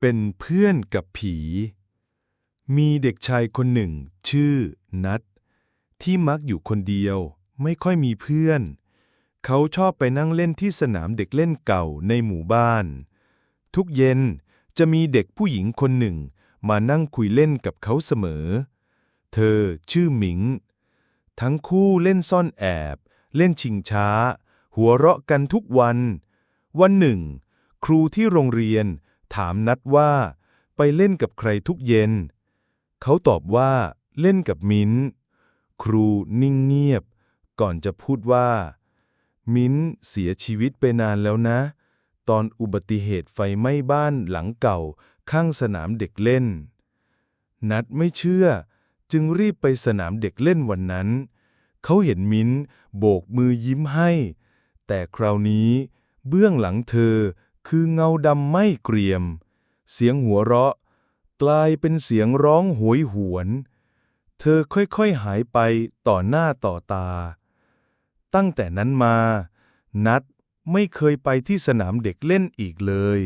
เป็นเพื่อนกับผี มีเด็กชายคนหนึ่ง ชื่อนัทที่มักอยู่คนเดียว ไม่ค่อยมีเพื่อน เขาชอบไปนั่งเล่นที่สนามเด็กเล่นเก่าในหมู่บ้าน ทุกเย็นจะมีเด็กผู้หญิงคนหนึ่ง มานั่งคุยเล่นกับเขาเสมอ เธอชื่อหมิง ทั้งคู่เล่นซ่อนแอบ เล่นชิงช้า หัวเราะกันทุกวัน วันหนึ่ง ครูที่โรงเรียน ถามนัดว่า ไปเล่นกับใครทุกเย็น เขาตอบว่า เล่นกับมิ้น ครูนิ่งเงียบ ก่อนจะพูดว่า มิ้นเสียชีวิตไปนานแล้วนะ ตอนอุบัติเหตุไฟไหม้บ้านหลังเก่าข้างสนามเด็กเล่น นัดไม่เชื่อ จึงรีบไปสนามเด็กเล่นวันนั้น เขาเห็นมิ้นโบกมือยิ้มให้ แต่คราวนี้เบื้องหลังเธอ คือเงาดำไม่เกรียม เสียงหัวเราะ กลายเป็นเสียงร้องโหยหวน เธอค่อยๆหายไปต่อหน้าต่อตา ตั้งแต่นั้นมา นัดไม่เคยไปที่สนามเด็กเล่นอีกเลย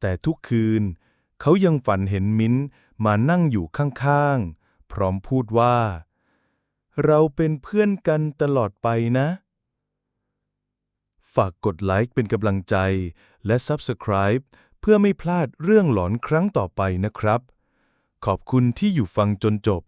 แต่ทุกคืน เขายังฝันเห็นมิ้นมานั่งอยู่ข้างๆ พร้อมพูดว่า เราเป็นเพื่อนกันตลอดไปนะ ฝากกดไลค์เป็นกำลังใจ และ Subscribe เพื่อไม่พลาดเรื่องหลอนครั้งต่อไปนะครับ ขอบคุณที่อยู่ฟังจนจบ